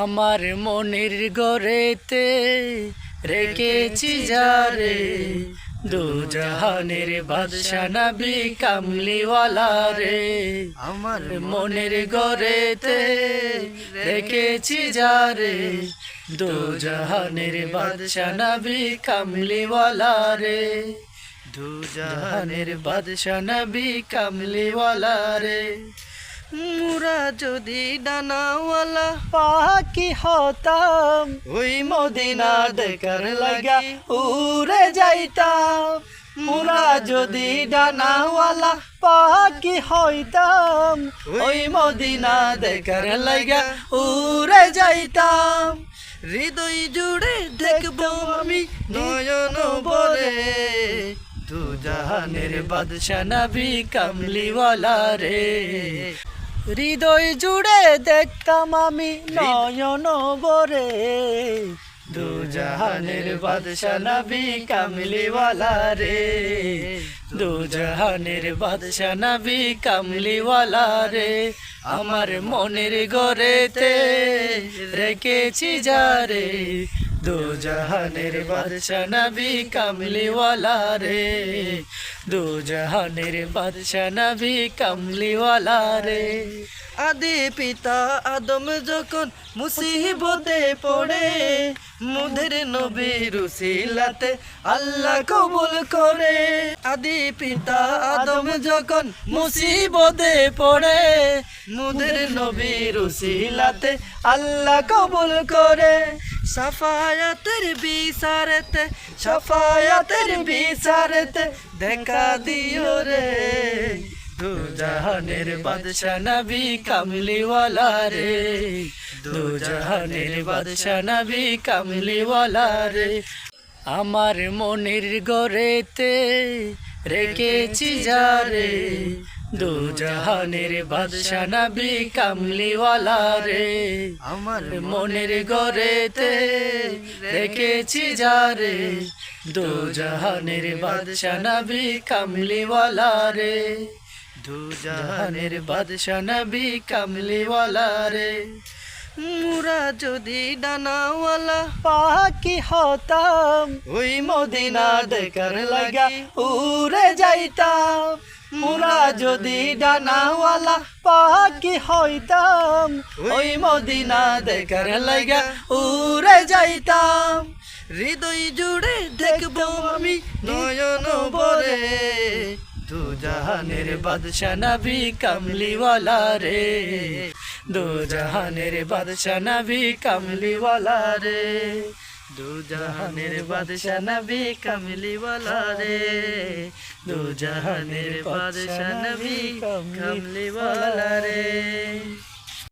আমার মনের গড়েতে রেখেছি যারে দু জাহানের বাদশা নবী কামলিওয়ালা রে। আমার মনের গড়েতে রেখেছি যারে দু জাহানের বাদশা নবী কামলিওয়ালা রে। দু জাহানের বাদশা নবী কামলিওয়ালা রে। মুরা যদি ডানাওয়ালা পাখি হতাম ওই মদিনা দেখার লাগা উড়ে যাইতাম। মুরা যদি ডানাওয়ালা পাখি হইতাম ওই মদিনা দেখার লাগা উড়ে যাইতাম। হৃদয় জুড়ে দেখব আমি নয়ন বলে। দু জাহানের বাদশা নবী কামলিওয়ালা রে। হৃদয় জুড়ে দেখতাম আমি নয়ন বরে দু জাহানের বাদশা নবী কামলিওয়ালা রে। দুজাহানের বাদশা নবী কামলিওয়ালা রে। আমার মনের গড়েতে রেখেছি যারে দু জাহানের বাদশা নবী কামলিওয়ালা রে। দু জাহানের বাদশা নবী কামলিওয়ালা রে। আদি পিতা আদম যখন মুসিবতে পড়ে, মুদের নবীর উসিলাতে আল্লাহ কবুল করে। আদি পিতা আদম যখন মুসিবতে পড়ে, মুদের নবীর উসিলাতে আল্লাহ কবুল করে। সাফায়াতের বিচারেতে সাফায়াতের বিচারেতে দেখা দিও রে। দু জাহানের বাদশা নবী কামলিওয়ালা রে। দু জাহানের বাদশা নবী কামলিওয়ালা রে। আমার মনের গড়েতে রেখেছি যারে দু জাহানের বাদশা নবী কামলিওয়ালা রে। আমার মনের গড়েতে রেখেছি যারে দু জাহানের বাদশা নবী কামলিওয়ালা রে। দু জাহানের বাদশা নবী কামলিওয়ালা রে। মুরা যদি ডানাওয়ালা পাখি হতাম ওই মদিনা দেখার লাগা উড়ে যাইতাম। মুরা যদি ডানাওয়ালা পাখি হইতাম ওই মদিনা দেখার লাগা উড়ে যাইতাম। হৃদয় জুড়ে দেখব আমি নয়ন বরে। দু জাহানের বাদশা নবী কামলিওয়ালা রে। দু জাহানের বাদশা নবী কামলিওয়ালা রে। দু জাহানের বাদশা নবী কামলিওয়ালা রে। দুজাহানের বাদশা নবী কামলিওয়ালা রে।